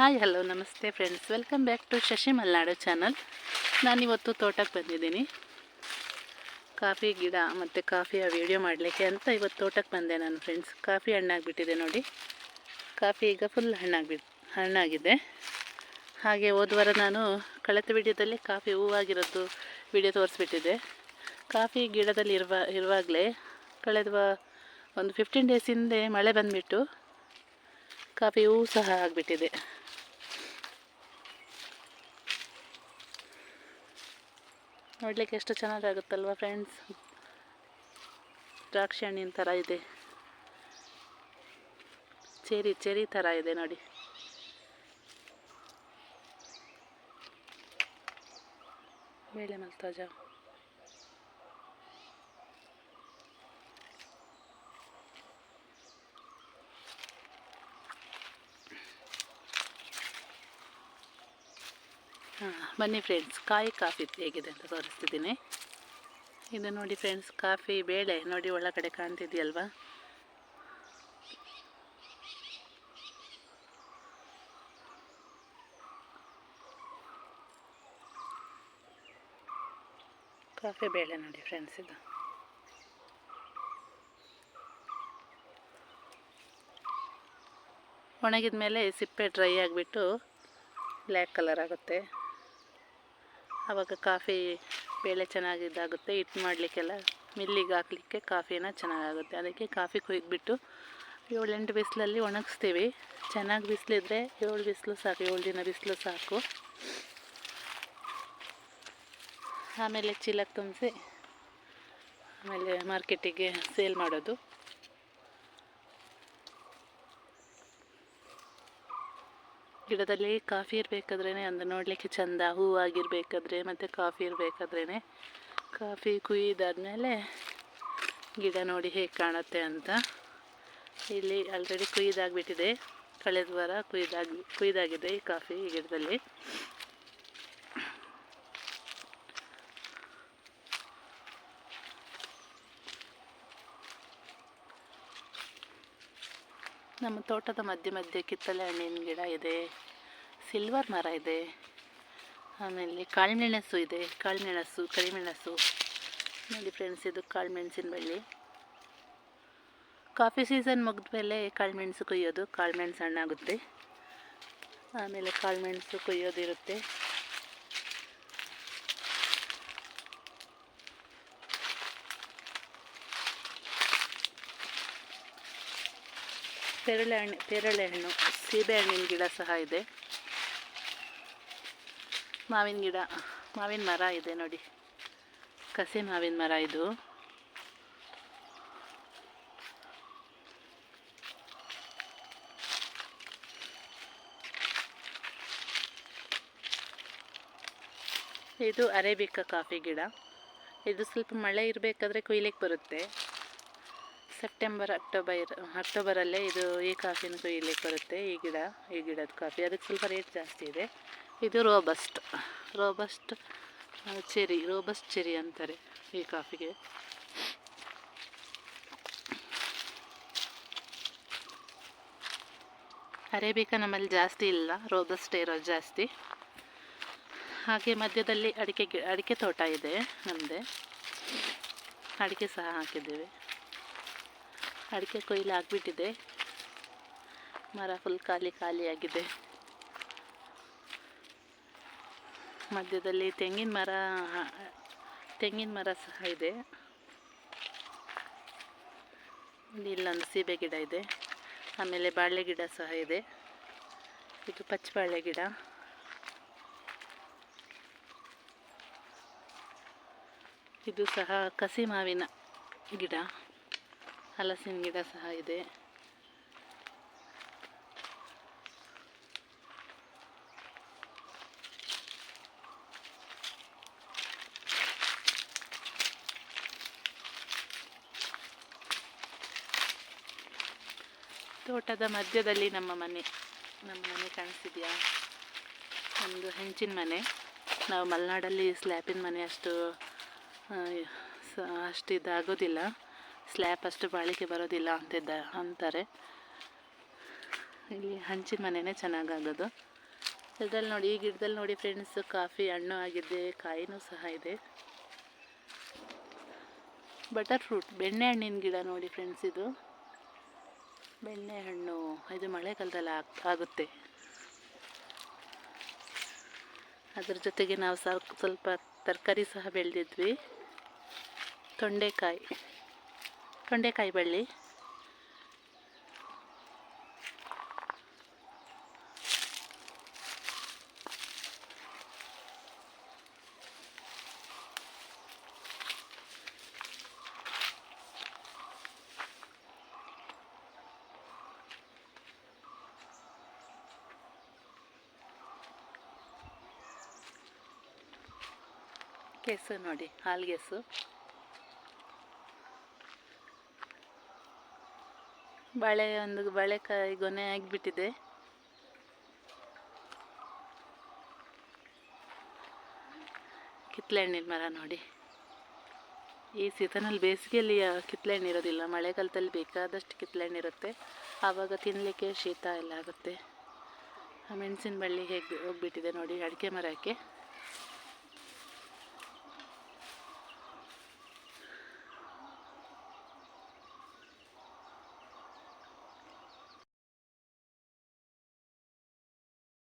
Hi, hello, namaste friends welcome back to Shashi Malnadu channel ನಾನಿವತ್ತು ತೋಟಕ್ಕೆ ಬಂದಿದ್ದೀನಿ. Coffee ಗಿಡ ಮತ್ತು ಕಾಫಿಯ ವಿಡಿಯೋ ಮಾಡಲಿಕ್ಕೆ ಅಂತ ಇವತ್ತು ತೋಟಕ್ಕೆ ಬಂದೆ ನಾನು ಫ್ರೆಂಡ್ಸ್ ಕಾಫಿ ಹಣ್ಣಾಗಿಬಿಟ್ಟಿದೆ ನೋಡಿ. ಕಾಫಿ ಈಗ ಫುಲ್ ಹಣ್ಣಾಗಿಬಿಟ್ಟು ಹಣ್ಣಾಗಿದೆ. ಹಾಗೆ ಹೋದ ವಾರ ನಾನು ಕಳೆದ ವಿಡಿಯೋದಲ್ಲಿ ಕಾಫಿ ಹೂವಾಗಿರೋದು ವಿಡಿಯೋ ತೋರಿಸ್ಬಿಟ್ಟಿದ್ದೆ. ಕಾಫಿ ಗಿಡದಲ್ಲಿ ಇರುವ, ಇರುವಾಗಲೇ ಕಳೆದ ಒಂದು ಫಿಫ್ಟೀನ್ ಡೇಸ್ ಹಿಂದೆ ಮಳೆ ಬಂದುಬಿಟ್ಟು ಕಾಫಿ ಹೂವು ಸಹ ಆಗಿಬಿಟ್ಟಿದೆ. ನೋಡಲಿಕ್ಕೆ ಎಷ್ಟು ಚೆನ್ನಾಗಾಗುತ್ತಲ್ವ ಫ್ರೆಂಡ್ಸ್ ದ್ರಾಕ್ಷಿ ಹಣ್ಣಿನ ಥರ ಇದೆ. ಚೆರಿ ಚೆರಿ ಥರ ಇದೆ ನೋಡಿ. ಬೇಳೆ ಮಲ್ತಾಜ ಬನ್ನಿ ಫ್ರೆಂಡ್ಸ್ ಕಾಯಿ ಕಾಫಿ ಹೇಗಿದೆ ಅಂತ ತೋರಿಸ್ತಿದ್ದೀನಿ. ಇದು ನೋಡಿ ಫ್ರೆಂಡ್ಸ್ ಕಾಫಿ ಬೇಳೆ ನೋಡಿ ಒಳಗಡೆ ಕಾಣ್ತಿದೆಯಲ್ವಾ? ಕಾಫಿ ಬೇಳೆ ನೋಡಿ ಫ್ರೆಂಡ್ಸ್ ಇದು. ಒಣಗಿದ ಮೇಲೆ ಸಿಪ್ಪೆ ಡ್ರೈ ಆಗಿಬಿಟ್ಟು ಬ್ಲ್ಯಾಕ್ ಕಲರ್ ಆಗುತ್ತೆ. ಆವಾಗ ಕಾಫಿ ಬೇಳೆ ಚೆನ್ನಾಗಿದ್ದಾಗುತ್ತೆ ಹಿಟ್ಟು ಮಾಡಲಿಕ್ಕೆಲ್ಲ ಮಿಲ್ಲಿಗೆ ಹಾಕ್ಲಿಕ್ಕೆ ಕಾಫಿನ ಚೆನ್ನಾಗಾಗುತ್ತೆ. ಅದಕ್ಕೆ ಕಾಫಿ ಕುಯ್ದುಬಿಟ್ಟು ಏಳೆಂಟು ಬಿಸಿಲಲ್ಲಿ ಒಣಗಿಸ್ತೀವಿ. ಚೆನ್ನಾಗಿ ಬಿಸಿಲಿದ್ರೆ ಏಳು ಬಿಸಿಲು ಸಾಕು, ಏಳು ದಿನ ಬಿಸಿಲು ಸಾಕು. ಆಮೇಲೆ ಚೀಲಕ್ಕೆ ತುಂಬಿಸಿ ಆಮೇಲೆ ಮಾರ್ಕೆಟಿಗೆ ಸೇಲ್ ಮಾಡೋದು. ಗಿಡದಲ್ಲಿ ಕಾಫಿ ಇರಬೇಕಾದ್ರೇ ಅಂದರೆ ನೋಡಲಿಕ್ಕೆ ಚಂದ ಹೂವಾಗಿರ್ಬೇಕಾದ್ರೆ ಮತ್ತು ಕಾಫಿ ಇರಬೇಕಾದ್ರೇ ಕಾಫಿ ಕುಯ್ದಾದ್ಮೇಲೆ ಗಿಡ ನೋಡಿ ಹೇಗೆ ಕಾಣುತ್ತೆ ಅಂತ. ಇಲ್ಲಿ ಆಲ್ರೆಡಿ ಕುಯ್ದಾಗಿಬಿಟ್ಟಿದೆ. ಕಳೆದ ವಾರ ಕುಯ್ದಾಗಿ, ಕುಯ್ದಾಗಿದೆ ಈ ಕಾಫಿ ಗಿಡದಲ್ಲಿ. ನಮ್ಮ ತೋಟದ ಮಧ್ಯೆ ಮಧ್ಯೆ ಕಿತ್ತಲೆ ಹಣ್ಣಿನ ಗಿಡ ಇದೆ ಸಿಲ್ವರ್ ಮರ ಇದೆ, ಆಮೇಲೆ ಕಾಳುಮೆಣಸು ಇದೆ, ಕಾಳುಮೆಣಸು, ಕರಿಮೆಣಸು. ನೋಡಿ ಫ್ರೆಂಡ್ಸ್ ಇದು ಕಾಳುಮೆಣಸಿನ ಬಳ್ಳಿ. ಕಾಫಿ ಸೀಸನ್ ಮುಗಿದ ಮೇಲೆ ಕಾಳುಮೆಣಸು ಕೊಯ್ಯೋದು, ಕಾಳುಮೆಣಸು ಹಣ್ಣಾಗುತ್ತೆ. ಆಮೇಲೆ ಕಾಳುಮೆಣಸು ಕೊಯ್ಯೋದಿರುತ್ತೆ. ಪೇರಳೆ ಹಣ್ಣು ಪೇರಳೆ ಹಣ್ಣು ಸೀಬೆಹಣ್ಣಿನ ಗಿಡ ಸಹ ಇದೆ. ಮಾವಿನ ಗಿಡ, ಮಾವಿನ ಮರ ಇದೆ ನೋಡಿ. ಕಸಿ ಮಾವಿನ ಮರ ಇದು. ಇದು ಅರೇಬಿಕಾ ಕಾಫಿ ಗಿಡ. ಇದು ಸ್ವಲ್ಪ ಮಳೆ ಇರಬೇಕಾದ್ರೆ ಕೊಯ್ಲಿಕ್ಕೆ ಬರುತ್ತೆ. ಸೆಪ್ಟೆಂಬರ್, ಅಕ್ಟೋಬರ್, ಅಕ್ಟೋಬರಲ್ಲೇ ಇದು ಈ ಕಾಫಿನ ಕೊಯ್ಲಿ ಬರುತ್ತೆ. ಈ ಗಿಡ, ಈ ಗಿಡದ ಕಾಫಿ. ಅದಕ್ಕೆ ಸ್ವಲ್ಪ ರೇಟ್ ಜಾಸ್ತಿ ಇದೆ. ಇದು robust robust cherry robust cherry ಅಂತಾರೆ ಈ ಕಾಫಿಗೆ. ಅರೇಬಿಕಾ ನಮ್ಮಲ್ಲಿ ಜಾಸ್ತಿ ಇಲ್ಲ ರೋಬಸ್ಟ್ ಇರೋದು ಜಾಸ್ತಿ. ಹಾಗೆ ಮಧ್ಯದಲ್ಲಿ ಅಡಿಕೆ ಅಡಿಕೆ ತೋಟ ಇದೆ ನಮ್ಮದೇ ಅಡಿಕೆ ಸಹ ಹಾಕಿದ್ದೇವೆ. ಅಡಿಕೆ ಕೊಯ್ಲು ಆಗಿಬಿಟ್ಟಿದೆ. ಮರ ಫುಲ್ ಖಾಲಿ ಖಾಲಿಯಾಗಿದೆ ಮಧ್ಯದಲ್ಲಿ ತೆಂಗಿನ ಮರ ತೆಂಗಿನ ಮರ ಸಹ ಇದೆ. ಇಲ್ಲಿ ಇಲ್ಲೊಂದು ಸೀಬೆ ಗಿಡ ಇದೆ. ಆಮೇಲೆ ಬಾಳೆ ಗಿಡ ಸಹ ಇದೆ. ಇದು ಪಚ್ಚಬಾಳೆ ಗಿಡ. ಇದು ಸಹ ಕಸಿ ಮಾವಿನ ಗಿಡ. ಹಲಸಿನ ಗಿಡ ಸಹ ಇದೆ. ತೋಟದ ಮಧ್ಯದಲ್ಲಿ ನಮ್ಮ ಮನೆ ನಮ್ಮ ಮನೆ ಕಾಣಿಸ್ತಿದೆಯಾ? ಒಂದು ಹೆಂಚಿನ ಮನೆ. ನಾವು ಮಲೆನಾಡಲ್ಲಿ ಸ್ಲ್ಯಾಪಿನ ಮನೆ ಅಷ್ಟು ಅಷ್ಟು ಇದಾಗೋದಿಲ್ಲ ಸ್ಲ್ಯಾಪ್ ಅಷ್ಟು ಬಾಳಿಕೆ ಬರೋದಿಲ್ಲ ಅಂತಿದ್ದ ಅಂತಾರೆ. ಇಲ್ಲಿ ಹಂಚಿನ ಮನೆಯೇ ಚೆನ್ನಾಗಾಗೋದು. ಇದ್ರಲ್ಲಿ ನೋಡಿ, ಈ ಗಿಡದಲ್ಲಿ ನೋಡಿ ಫ್ರೆಂಡ್ಸ್ ಕಾಫಿ ಹಣ್ಣು ಆಗಿದೆ, ಕಾಯಿನೂ ಸಹ ಇದೆ. ಬಟರ್ ಫ್ರೂಟ್ ಬೆಣ್ಣೆ ಹಣ್ಣಿನ ಗಿಡ ನೋಡಿ ಫ್ರೆಂಡ್ಸ್ ಇದು. ಬೆಣ್ಣೆ ಹಣ್ಣು, ಇದು ಮಳೆಗಾಲದಲ್ಲಿ ಆಗ್, ಆಗುತ್ತೆ. ಅದ್ರ ಜೊತೆಗೆ ನಾವು ಸ್ವಲ್ಪ ತರಕಾರಿ ಸಹ ಬೆಳೆದಿದ್ವಿ. ತೊಂಡೆಕಾಯಿ. ತೊಂಡೆಕಾಯಿ ಬಳ್ಳಿ. ಕೆಸು ನೋಡಿ ಹಾಲ್ಗೆಸು ಬಾಳೆ ಒಂದು ಬಾಳೆಕಾಯಿ ಗೊನೆ ಆಗಿಬಿಟ್ಟಿದೆ. ಕಿತ್ತಳೆ ಹಣ್ಣಿನ ಮರ ನೋಡಿ. ಈ ಸೀಸನಲ್ಲಿ ಬೇಸಿಗೆಯಲ್ಲಿ ಕಿತ್ಲೆ ಇರೋದಿಲ್ಲ. ಮಳೆಗಾಲದಲ್ಲಿ ಬೇಕಾದಷ್ಟು ಹಣ್ಣು ಇರುತ್ತೆ. ಆವಾಗ ತಿನ್ನಲಿಕ್ಕೆ ಶೀತ ಎಲ್ಲ ಆಗುತ್ತೆ. ಆ ಮೆಣಸಿನ ಬಳ್ಳಿ ಹೇಗೆ ಹೋಗ್ಬಿಟ್ಟಿದೆ ನೋಡಿ, ಅಡಿಕೆ ಮರಕ್ಕೆ.